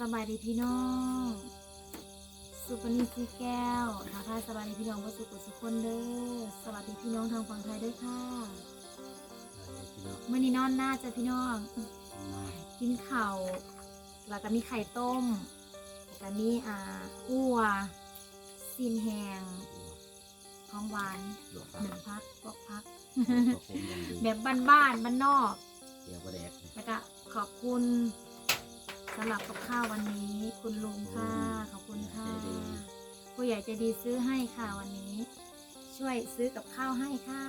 สบายดีพี่น้องสุปนีสีแก้วทักทายสบายดีพี่น้องว่าสุขสุขคนเด้อสวัสดีพี่น้องทางฝั่งไทยด้วยค่ะอะไรพี่น้องเมื่อนี้นอนหน้าจ้ะพี่น้องมากินข้าวแล้วก็มีไข่ต้มแล้วก็มีอ่าอั่วซีนแหงของหวานหลวงหนึ่งพักกอกพักก็คงยังดีแบบบ้านๆบ้านนอกเดี๋ยวก็แดกแล้วก็ขอบคุณสำหรับกับข้าววันนี้คุณลุงค่ะ ขอบคุณค่ะ ผู้ใหญ่ใจะดีซื้อให้ค่ะวันนี้ ช่วยซื้อกับข้าวให้ค่ะ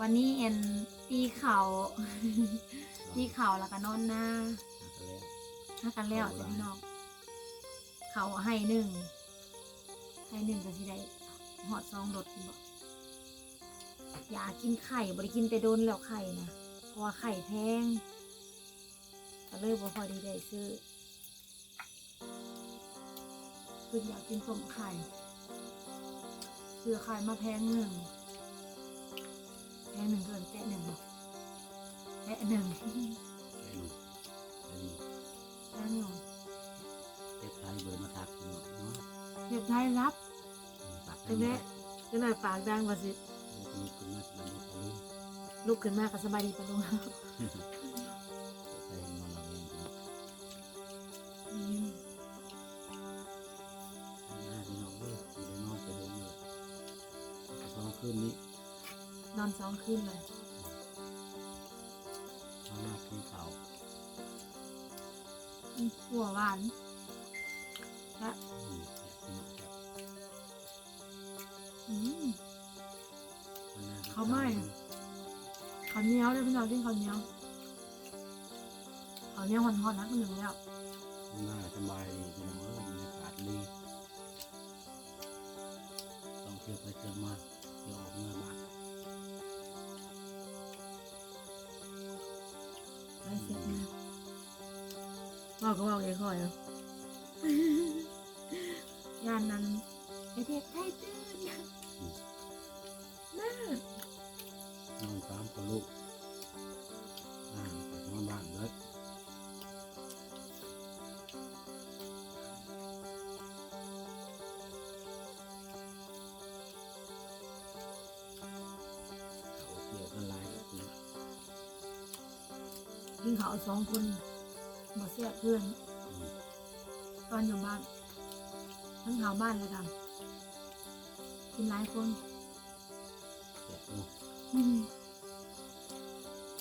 วันนี้เอ็นตีเข่า ตีเข่าแล้วก็นอนหน้าแล้วถ้ากันแล้วจะพี่น้องเขาให้หนึ่งให้หนึ่งก็สิได้หอดซองรถกินบอกอย่ากินไข่บริกินแต่โดนแล้วไข่นะเพราะว่าไข่แพง ก็เลยบ่พอดีได้ซื้อคืออยากกินต้มไข่ซื้อไข่มาแพงหนึ่งแพงหนึ่งเกินแตะหนึ่งบอกแตะหนึ่งแค่นี้แค่นี้แตะหนึ่งเด็กไทยเบอร์มาทักพี่น้องเนาะเด็กไทยรับปากจังได้จังได้ปากดังกว่าสิมีคุณมาสบายดีคุณลุงลุกขึ้นมาก็สบายดีปะลุง คืนนี้นอนสองคืนเลยทำหน้ากินข้าวอืมหัวหวานและอืมแซ่บพี่น้องครับอืมทำหน้กินเขาไม่ ข้าวเหนียวเลยพี่น้องกินข้าวเหนียวข้าวเหนียวหอนๆนะคนหนึ่งแล้วหน้าสบายดีพี่น้องเอ้ยบรรยากาศดีต้องเที่ยวไปเที่ยวมาเที่ ยวออกเมื่อบ้านไปเสร็จนะบอกก็บอกเองค่อยเนาะย่านนั้นไอเด็กไทยตื่นมากนอนตามกับลูก กินข้าวสองคนบ่เสียเพื่อนอืมตอนอยู่บ้านทั้งแถวบ้านเลยค่ะกินหลายคนแกะโอ้อืม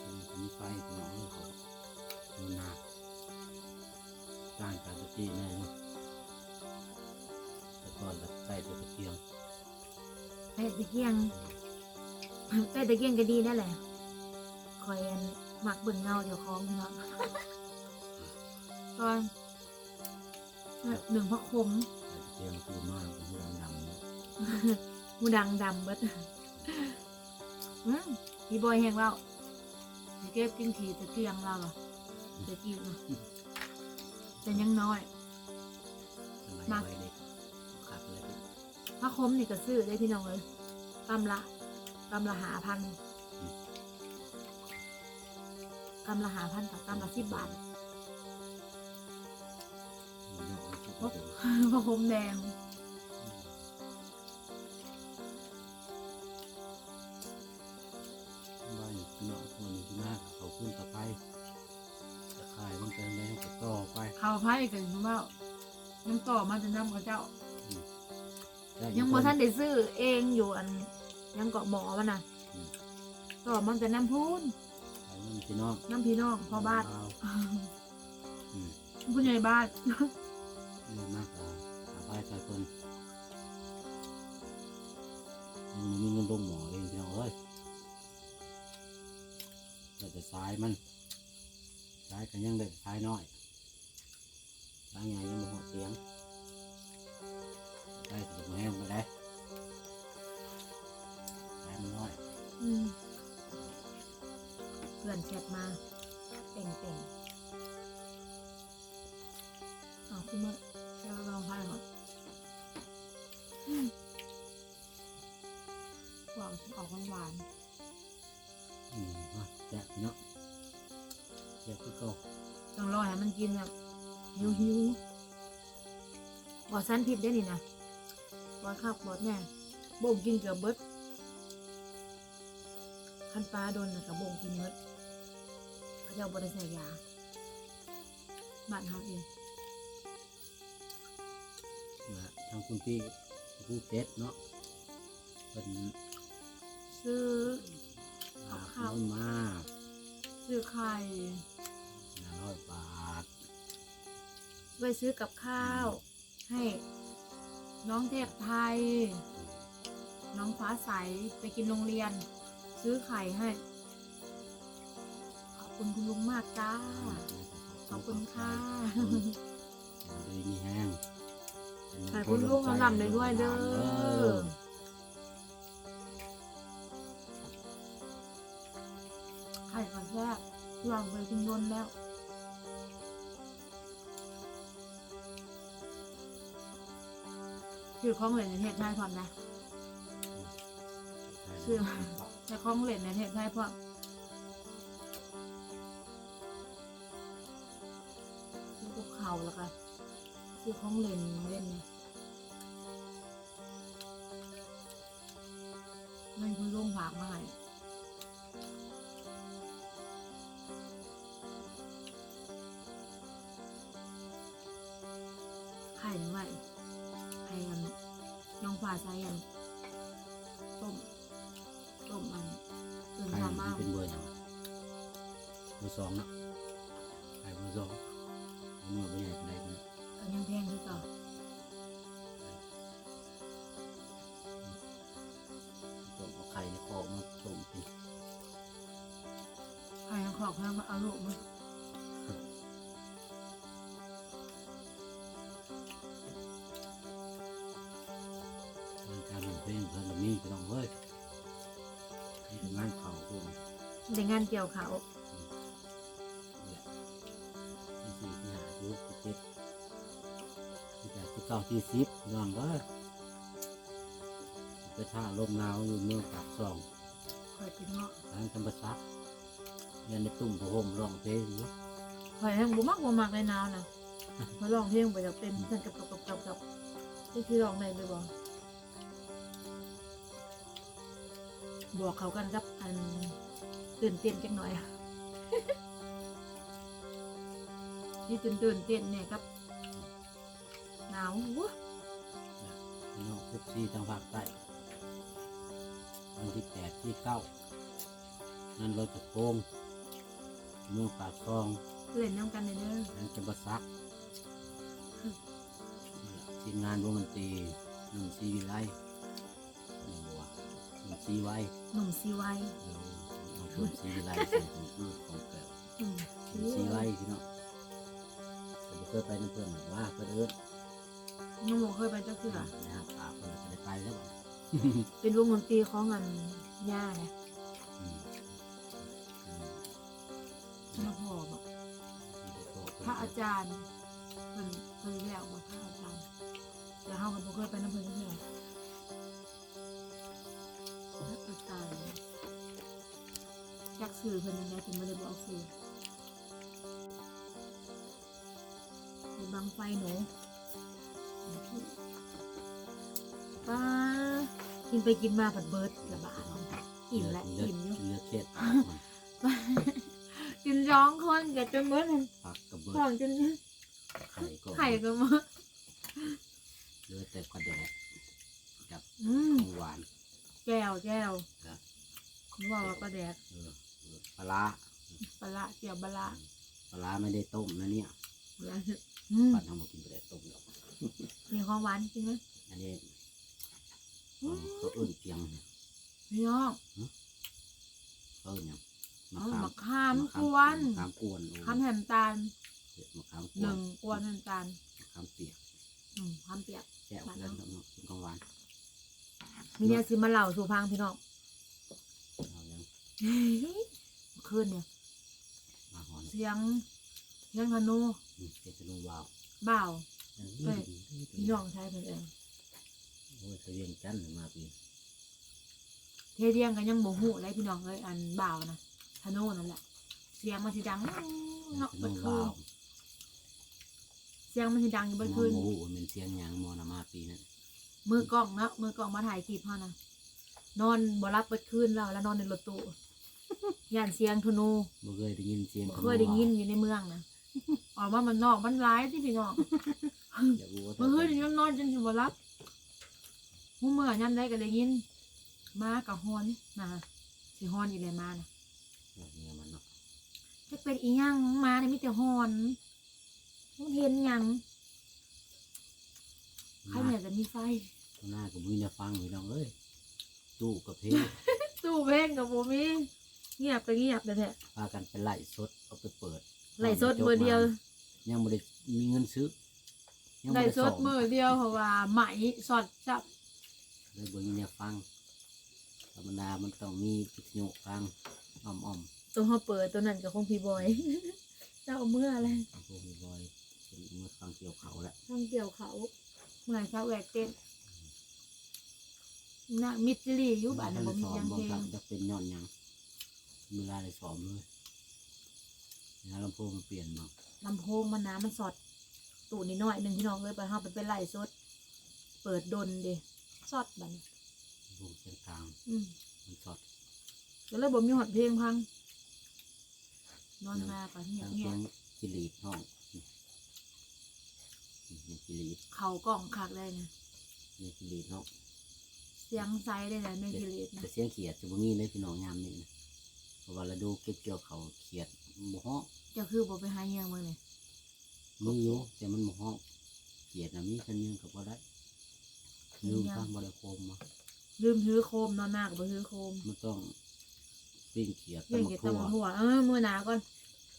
เป็นมีไฟพี่น้องเขามันหนักสร้างการตะกี้แน่เนาะแต่ก่อนแบบใส่แต่ตะเกียงแต่ตะเกียงแต่ตะเกียงก็ดีนั่นแหละคอยอันห มักเบิ่งเงาเดี๋ยวคล้องพี่น้องตอนหนึ่งพระคมใส่ตะเกียงคือมากเป็นดำดำๆเนาะหูดังดำเบิดอืมพี่บอยแหงเราพี่เก็บกินขี่ตะเกียงเราเหรอตะกี้เนาะแต่ยังน้อยสมัยมักวัยเด็กขับเลยพี่พระคมนี่ก็ซื้อได้พี่น้องเลยกำละกำละหาพัน กำละหาพันกับกำละสิบบาทมีเนาะเอาชุดโอ๊ะเดียวพระคมแดงบ้านพี่น้องคนนี้ที่หน้าเขาขึ้นตะไคร้จะขายมันเป็นแดงก็ต่อไปข้าวไผ่กันคุณว่ายังต่อมาจะนำกับเจ้าได้ยังบ่ท่านได้ซื้อเองอยู่อันยังเกาะหมอมันน่ะต่อมันจะน้ำพูนขายมัน พี่น้องน้ำพี่น้องพ่อบ้านเอืมผู้ใหญ่บ้านนี่มากกว่าหาไปใส่คนยังบ่มีเงินลงหมอเองพี่น้องเอ้ยแต่แต่สายมันสายกันยังเด็กสายน้อยสายใหญ่ยังบ่หดเสียงได้ถึงแห้งไปได้สายมันน้อย อืมเพื่อนแชทมาเต่งเต่งๆเอาคุณเมื่อจะลองไพ่ก่อนอืมหวานออกหวานอืมมาแจกพี่น้องๆเจ็บคือเก่าต้องรอให้มันกินแบบหิวหิวบอดสันผิดได้นี่นะบอดข้าวบอดแน่บ่งกินเกือบเบิดคันปลาโดนน่ะกับบ่งกินเบิด เขาจะเอาบริใส่ยาบ้านเขาเองนะทางคุณพี่ผู้เก็ตเนาะเป็นซื้ออาข้าวเงินมาซื้อไข่หนึ่งร้อยบาทไปซื้อกับข้าว ให้น้องเทพไทย น้องฟ้าใสไปกินโรงเรียน ซื้อไข่ให้ขอบ คุณคุณลุงมากจ้า ขอบคุณค่ะดีมีแห้งขอบคุณลุงลำลำเลยด้วยเด้อไข่ก็แซ่บลองไปกินยนแล้วคือของเหลนในเทศไทยพร้อมนะชื่อแต่ของเหลนในเทศไทยพร้อม เขาแล้วก็ซื้อของเหลนเล่นเนี่ยมันคุณลุงฝากมาให้ไข่ไว้ไข่อันน้องฟ้าใส่อันต้มต้มมันตื่นไข่เช้ามาเป็นเบอร์อย่างเบอร์สองเนาะไข่เบอร์สอง เอาเมื่อเบอร์ใหญ่เป็นกันก็ยังแพงคือเก่าต้มเอาไข่ในคอกมาต้มกินไข่ยังขอบแพงมาเอาลูกมามันการทำเพลงเพื่อนมีพี่น้องเว้ยนี่เป็นงานเขาเพื่อนในงานเกี่ยวเขา เก้าที่สิบพี่น้องเว้ยไปท่าลมหนาวอยู่เมืองปากซองคอยกินเงาะทางธรรมศักดิ์เรียนในตุ่มผ้าห่มร้องเพลงอยู่คอยทั้งบุมักบุมักในหนาวนะคอยร้องเพลงไปจากเป็นเส้นกับกับกับกับกับนี่คือร้องในเลยบอกบอกเขากันครับอันตื่นเต้นจังหน่อยนี่ตื่นตื่นเต้นเนี่ยครับ หนาววะพี่น้องทุกที่ทางภาคใต้วันที่แปดที่เก้านั่นเราจะโกงเมืองปากซองเล่นน้ำกันเลยเด้อนั่นจะบซักนี่ล่ะทีมงานวงดนตรีหนุ่มซีวิไลหนุ่มบัวหนุ่มซีไว้หนุ่มซีไวเออเอาหนุ่มซีวิไลใส่ถุงมือของแก้วอืมหนุ่มซีไว้พี่น้องผมเคยไปน้ำเพื่อนบอกว่าเพื่อนเอิ้น น้องโมเคยไปเจ้าเสือนะครับปากเพื่อนจะได้ไปแล้วบ่เป็นวงดนตรีของอันย่าเนี่ยอืมอืมมาพอบอกพระอาจารย์เพิ่นเพิ่นแล้วว่าพระอาจารย์แล้วเฮาก็บ่เคยไปน้ำเพิ่นเทื่อพระอาจารย์จักสื่อเพิ่นยังไงถึงบ่ได้บอกสื่อไปบังไฟหนู ป้ากินไปกินมาผัดเบิดละบาทอิ่มและอิ่มอยู่เลือดเช็ดกินร้องคนกับจนเบิดนั่นผักกับเบิของดจนไข่ก็ไข่ก็มาเหลือแต่กระแดกกับอืมของหวานแก้วแก้วครับคุณบอกว่าปลาแดกเออเออปลาร้าปลาละเกี่ยวปลาละปลาร้าไม่ได้ต้มนะเนี่ยแล้วอืมปั่นทำมากินไปได้ต้มดอก มีของหวานจริงไหมอันนี้เขาเอื้นเพียงพี่น้องเขาเอื้นหยังมะเอาขามมะขามกวนมะขามกวนโอ้ขามแหมตาลมะขามกหวนนึ่งกวนแหมตาลมะขามเปียกอืมขามเปียกแก้วแล้วเนาะกินของหวานมีเนี่ยสิมาเล่าสู่พังพี่น้องเอายังเฮ้ยเมื่อคืนเนี่ยมาหอนเสียงเสียงธนูอืมเป็นสนุวาวบ่าว เฮ้ยพี่น้องชายเพิ่นเองโอ้ยทะเวียงจันทร์มาปีเทเดียงกันยังโมหูเลยพี่น้องเลยอันบ่าวนะธนูนั่นแหละ เสีสียงมันสิดังเนาะเป็นเบิดน้องคืวานวเสียงมันสิดังอยู่หมเบิอดคืนโมโหเป็นเสียงหยังหมอนามาปีนั้นมือกล้องเนาะมือกล้องมาถ่ายคลิปเฮานะนอนบ่รับเบิดคืนแล้วแล้วนอนในรถตู้ย่านเสียงธนูบ่เคยได้ยินเสียงบ่เคยได้ยินอยู่ในเมืองนะออกมามันนอกมันร้ายที่พี่น้อง อยากรู้ว่ามันเฮ้ยเดี๋ยวนอนจนสิบ่รับหูเมื่อยามใดก็ได้ยินมากับฮอนนะสิฮอนอีแลมานะเนี่ยมันเนาะจะเป็นอีหยังมาเนี่ยมีแต่ฮอนมันเห็นหยังใครเนี่ยจะมีไฟ หน้าก็มีแนวฟังพี่น้องเอ้ยตู้กับเพลงตู้เพลงกับบ่มีเงียบก็เงียบแต่แท้พากันไปไล่สดเอาไปเปิดไล่สดมือเดียว ยังบ่ได้มีเงินซื้อ ยังบ่ไล่ได้สสอดบมือเดียวเพราะว่าไหมสอดจับเลยบ่มีแนวฟัง ธรรมดามันต้องมีวิทยุฟังอ้อมตัวเขาเปิดตัวนั้นกับคงพี่บอย เจ้าเอาเมื่ออะไรๆพวกมีบอยเป็นมือฟังเกี่ยวเขาแหละต้องเกี่ยวเขาเมื่อเช้าแหวกเต้นน่ะมิตรลีอยู่บ้านน่ะบ่มีสอหบยังบ่เพลครับงจะเป็นย้อนหยังเวลาได้สอบเลยนะลำโพงมันเปลี่ยนมาลำโพงมันน้ำมันสอด ตูนิดหน่อยหนึ่งพี่น้องเลยไปเฮาไปเป็นไล่สด เปิดดนเด้สอดบัดนลำโพงเสียงกลางอืมมันสอดก็เลยบ่มีหอดเพลงพัง นอนมาก็เงียทาบงเงีเสียยบงกิลีดห้องนี่นี่กิลีดเขากล่องคักได้นะนี่กิลีดห้องเสียงไซได้เลยไม่กิเลสนะแต่เสียงเขียดจะบ่มีเลยพี่น้องยามนี้นะเพราะว่าเราดูเก็บเกี่ยวเขาเขียดบ่ฮ้องเจ้าคือบ่ไปหาเฮียงเมืองเลย มีอยู่แต่มันบ่ฮ้องเขียดน่ะมีกันยังก็บ่ได้ลืมฟังบ่ได้โคมมาลืมถือโคมนอนหน้าก็บ่ถือโคมมันต้องปิ้งเขียดเรื่องตำเกียบัดกตำบักทั่ถั่ววเออมื้อหนาก่อน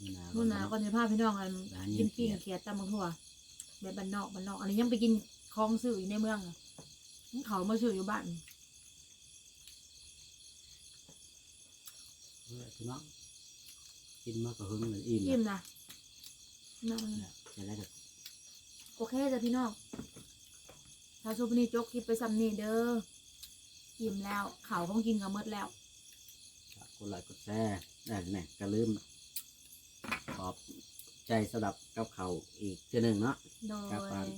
นี่นะมื้อหนาก่อนจะพาพี่น้องกันร้านเย็กินนปิ้งเขียดเกียดตำบักถั่วแบบบ้านนอกบ้านนอกอันนี้ยังไปกินคลองซื้ออยู่ในเมืองอะเขามาซื้ออยู่บ้านเออพี่น้องกินมากก็หึงเลยอิ่มอิ่มนะนั่นแล้ วจะได้ก็โอเคจ้ะพี่น้องถ้าสุปนี้จกคลิปไปซ้ำนี่เด้ออิ่มแล้วเขาวของกินก็หมดแล้วกดไลค์กดแชร์ได้แน่ก็ลืม ขอบใจสำหรับกับเขาวอีกเทื่อหนึ่งเนาะ โดครับผมย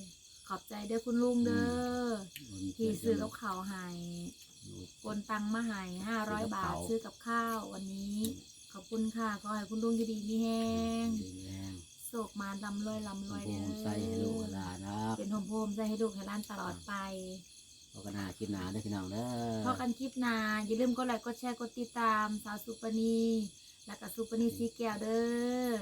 ขอบใจเด้อคุณลุงเด้ออที่ซื้อกับข้าวให้โอนตังมาให้ห้าร้อยบาทซื้อกับข้าววันนี้ ขอบคุณค่ะ ขอให้คุณลุงอยู่ดีมีแห้ง ดีแรง โศกมาลำรวยลำรวยโฮเด้อมใส่ให้ลูกหลานนะครับเป็นโฮมโฮมใส่ให้ลูกให้หล้านตลอดไปพบกันหน้าคลิปหน้าเด้อพี่น้องเด้อพอกันคลิปหน้าอย่าลืมกดไลค์กดแชร์กดติดตามสาวสุปนี แล้วก็สุปนีสีแก้วเด้อ